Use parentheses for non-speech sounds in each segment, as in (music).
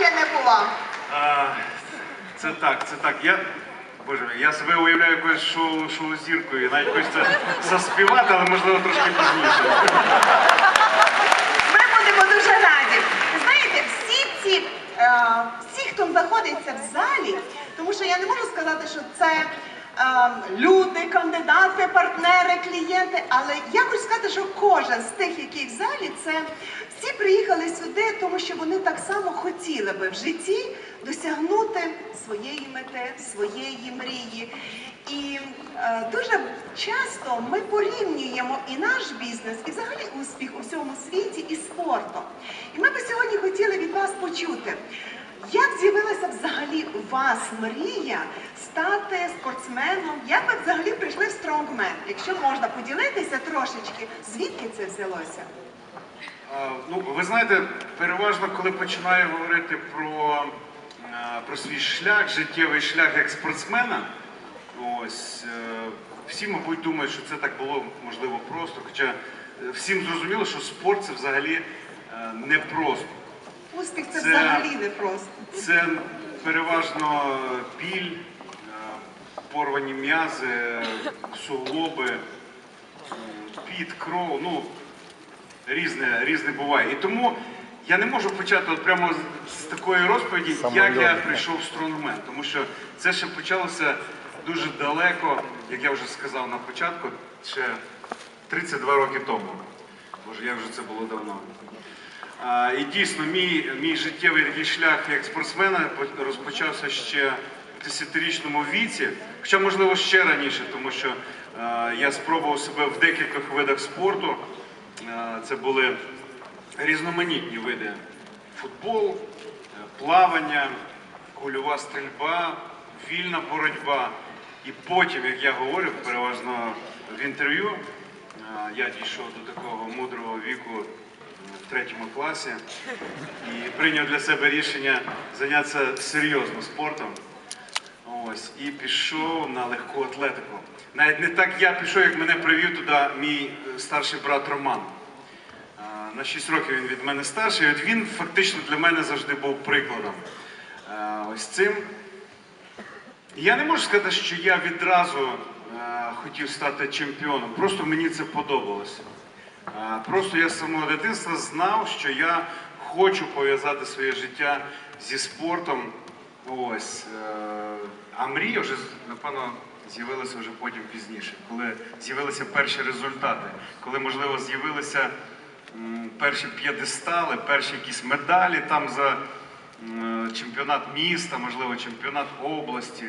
ще не була. А, це так, це так. Я, боже мій, я себе уявляю якоюсь шоу, шоу-зіркою. Навіть хочеться заспівати, але можливо трошки пізніше. Ми будемо дуже раді. Знаєте, всі ці, е, всі, хто знаходиться в залі, тому що я не можу сказати, що це люди, кандидати, партнери, клієнти, але я хочу сказати, що кожен з тих, які в залі, це всі приїхали сюди, тому що вони так само хотіли би в житті досягнути своєї мети, своєї мрії. І е, дуже часто ми порівнюємо і наш бізнес, і взагалі успіх у всьому світі із спортом. І ми би сьогодні хотіли від вас почути, як з'явилася взагалі у вас мрія стати спортсменом? Як ви взагалі прийшли в стронгмен? Якщо можна поділитися трошечки, звідки це взялося? А, ну, ви знаєте, переважно, коли починаю говорити про, е, про свій шлях, життєвий шлях як спортсмена, ось е, всі, мабуть, думають, що це так було можливо просто. Хоча е, всім зрозуміло, що спорт це взагалі е, не просто. Успіх це, Це- взагалі не просто. Це переважно біль, е, порвані м'язи, суглоби, е, піт, кров. Ну, різне, різне буває. І тому я не можу почати от прямо з, з такої розповіді, як я прийшов в стронгмен. Тому що це ще почалося дуже далеко, як я вже сказав на початку, ще 32 роки тому. Боже, як вже це було давно. І дійсно, мій, мій життєвий шлях як спортсмена по- розпочався ще в 10-річному віці, хоча, можливо, ще раніше, тому що я спробував себе в декількох видах спорту. Це були різноманітні види: футбол, е, плавання, кульова стрільба, вільна боротьба. І потім, як я говорю, переважно в інтерв'ю, я дійшов до такого мудрого віку третьому класі і прийняв для себе рішення зайнятися серйозно спортом. Ось, і пішов на легку атлетику. Навіть не так я пішов, як мене привів туди мій е, старший брат Роман. На 6 років він від мене старший. і От він фактично для мене завжди був прикладом. Ось цим. Я не можу сказати, що я відразу е, хотів стати чемпіоном. Просто мені це подобалося. Просто я з самого дитинства знав, що я хочу пов'язати своє життя зі спортом. Ось. е, А мрія вже, напевно, з'явилася вже потім пізніше, коли з'явилися перші результати, коли, можливо, з'явилися перші п'єдестали, перші якісь медалі там за чемпіонат міста, можливо, чемпіонат області,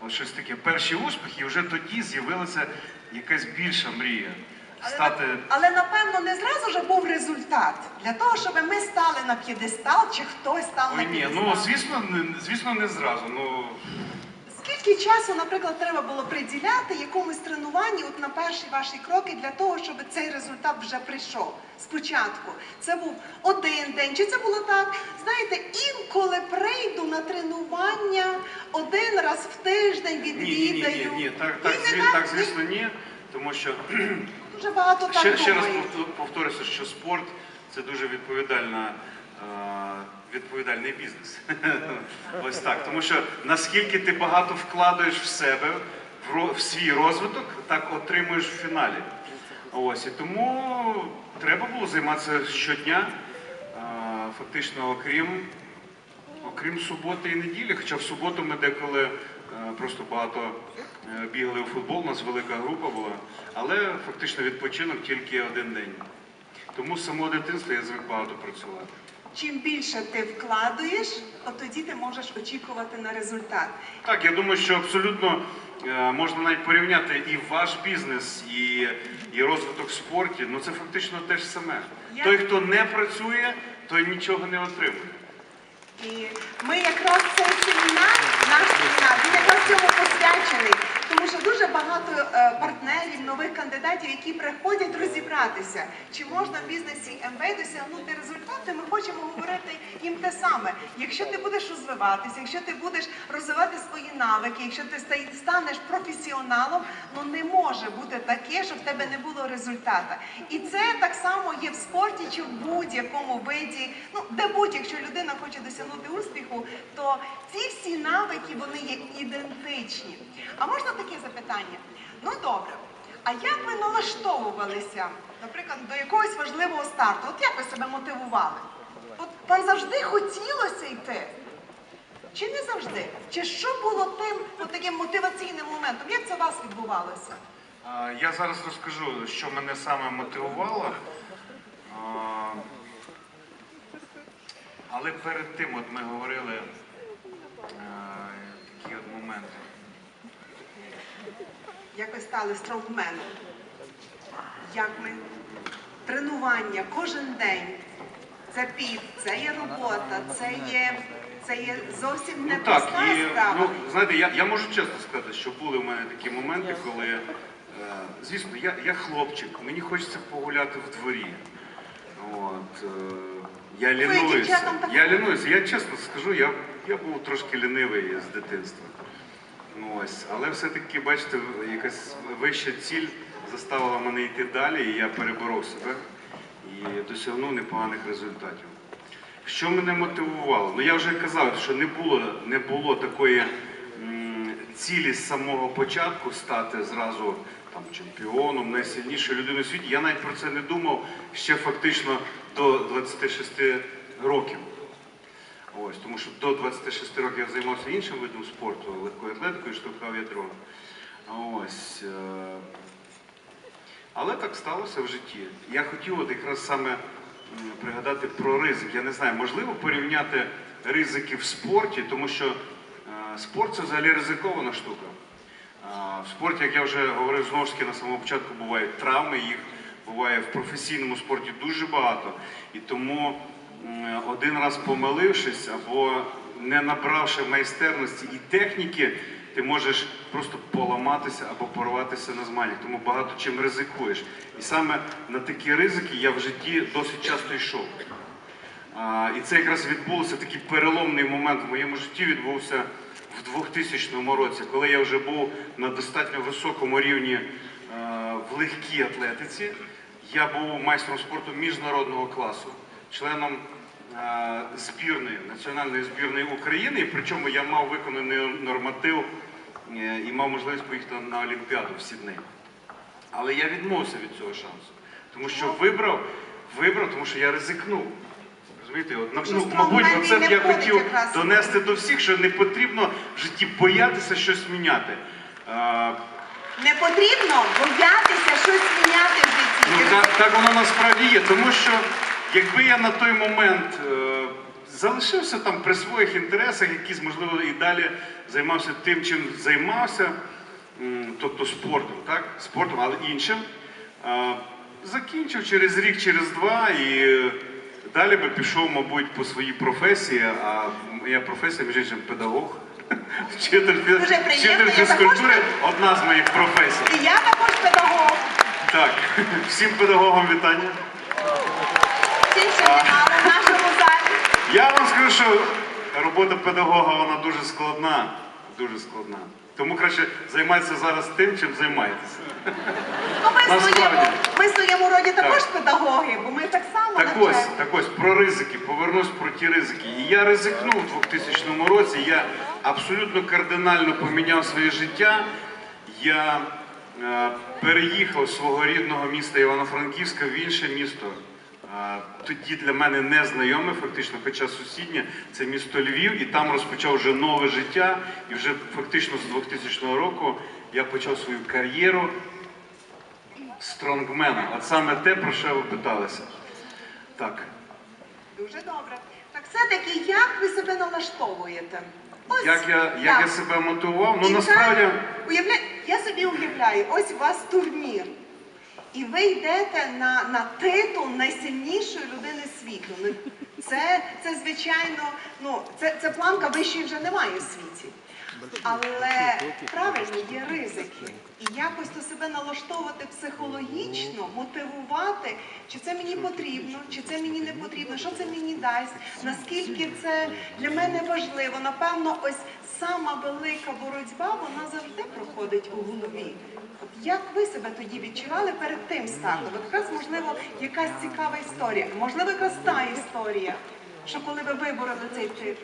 от щось таке. Перші успіхи, і вже тоді з'явилася якась більша мрія. Але, Стати але напевно не зразу ж був результат для того, щоб ми стали на п'єдестал, чи хтось став Ой, на ні, ну звісно, не, звісно, не зразу. Ну Скільки часу, наприклад, треба було приділяти якомусь тренуванні от на перші ваші кроки для того, щоб цей результат вже прийшов спочатку? Це був один день, чи це було так? Знаєте, інколи прийду на тренування один раз в тиждень ні, ні, ні, відвідаю. ні, ні, так, так, І не зві- так, звісно, ні. Тому що Дуже багато так ще, ще раз повторюся, що спорт це дуже відповідальна. е, Відповідальний бізнес. (laughs) Ось так. Тому що наскільки ти багато вкладаєш в себе, в, свій розвиток, так отримуєш в фіналі. Ось і тому треба було займатися щодня, е, фактично, окрім Окрім суботи і неділі, хоча в суботу ми деколи е, просто багато бігали у футбол, у нас велика група була, але фактично відпочинок тільки один день. Тому з самого дитинства я звик багато працювати. Чим більше ти вкладуєш, от тоді ти можеш очікувати на результат. Так, я думаю, що абсолютно е, можна навіть порівняти і ваш бізнес, і, і розвиток в спорті. Ну це фактично те ж саме. Я- Той, хто не працює, той нічого не отримує. І ми якраз цей семінар, наш семінар, він якраз цьому посвячений, тому що дуже багато е, партнерів. нових кандидатів, які приходять розібратися, чи можна в бізнесі МВ досягнути результати. Ми хочемо говорити їм те саме. Якщо ти будеш розвиватися, якщо ти будеш розвивати свої навики, якщо ти станеш професіоналом, ну не може бути таке, щоб в тебе не було результата. І це так само є в спорті чи в будь-якому виді. Ну де будь, якщо людина хоче досягнути успіху, то ці всі навики вони є ідентичні. А можна таке запитання? Ну добре. А як ви налаштовувалися, наприклад, до якогось важливого старту? От як ви себе мотивували? От вам завжди хотілося йти? Чи не завжди? Чи що було тим таким мотиваційним моментом? Як це у вас відбувалося? Я зараз розкажу, що мене саме мотивувало. Але перед тим от ми говорили такі от моменти. Як ви стали стронгменом? Як ми? Тренування кожен день. Це піт, це є робота, це є, це є зовсім не Ну так, і справа. ну, знаєте, я, я можу чесно сказати, що були в мене такі моменти, коли, е, звісно, я, я хлопчик, мені хочеться погуляти в дворі. От, е, я лінуюся. Я лінуюся. Я чесно скажу, я, я був трошки лінивий з дитинства. Ну, ось, але все-таки, бачите, якась вища ціль заставила мене йти далі, і я переборов себе і досягнув непоганих результатів. Що мене мотивувало? Ну я вже казав, що не було, не було такої цілі з самого початку стати зразу там, чемпіоном, найсильнішою людиною у світі. Я навіть про це не думав ще фактично до 26 років. Ось, тому що до 26 років я займався іншим видом спорту, легкою атлетикою, штовхав ядро. Ось. е, Але так сталося в житті. Я хотів от якраз саме пригадати про ризик. Я не знаю, можливо порівняти ризики в спорті, тому що е, спорт це взагалі ризикована штука. В спорті, як я вже говорив знову ж таки на самому початку, бувають травми, їх буває в професійному спорті дуже багато. І тому один раз помилившись або не набравши майстерності і техніки, ти можеш просто поламатися або порватися на змаганнях. Тому багато чим ризикуєш. І саме на такі ризики я в житті досить часто йшов. А, І це якраз відбулося такий переломний момент в моєму житті відбувся в 2000 році, коли я вже був на достатньо високому рівні е, в легкій атлетиці. Я був майстром спорту міжнародного класу, членом е, збірної національної збірної України. І причому я мав виконаний норматив е, і мав можливість поїхати на Олімпіаду в Сідней. Але я відмовився від цього шансу. Тому що вибрав, вибрав, тому що я ризикнув. Розумієте, от, ну, мабуть, стронгмен оце б я хотів донести до всіх, що не потрібно в житті боятися щось міняти. Не потрібно боятися щось міняти в ну, житті. так, так воно насправді є, тому що якби я на той момент е, залишився там при своїх інтересах, якісь, можливо, і далі займався тим, чим займався, тобто спортом, так? Спортом, але іншим. закінчив через рік, через два і далі би пішов, мабуть, по своїй професії, а моя професія, між іншим, педагог. (laughs) Вчитель, фізкультури одна з моїх професій. І я також педагог. Так, (laughs) всім педагогам вітання. В нашому залі. Я вам скажу, що робота педагога вона дуже складна. Дуже складна. Тому краще займайтеся зараз тим, чим займаєтеся. Ну, ми, в своєму, ми в своєму роді також педагоги, бо ми так само Так ось, навчаємо. так ось, про ризики, повернусь про ті ризики. І я ризикнув у 2000 році, я абсолютно кардинально поміняв своє життя. Я е, переїхав з свого рідного міста Івано-Франківська в інше місто. Тоді для мене незнайоме, фактично, хоча сусіднє, це місто Львів, і там розпочав вже нове життя. І вже фактично з 2000 року я почав свою кар'єру стронгмена. От саме те, про що ви питалися. Так. Дуже добре. Так все-таки, як ви себе налаштовуєте? Ось, Як я, як так. я себе мотивував? Ну насправді. уявля... Я собі уявляю, ось у вас турнір. І ви йдете на, на титул найсильнішої людини світу. Ну, Це, це звичайно, ну, це, це планка вищої вже немає у світі. Але правильні є ризики. І якось то себе налаштовувати психологічно, мотивувати, чи це мені потрібно, чи це мені не потрібно, що це мені дасть, наскільки це для мене важливо. Напевно, ось сама велика боротьба, вона завжди проходить у голові. От як ви себе тоді відчували перед тим стартом? От якраз можливо якась цікава історія, можливо, якраз та історія, що коли ви вибороли цей тип.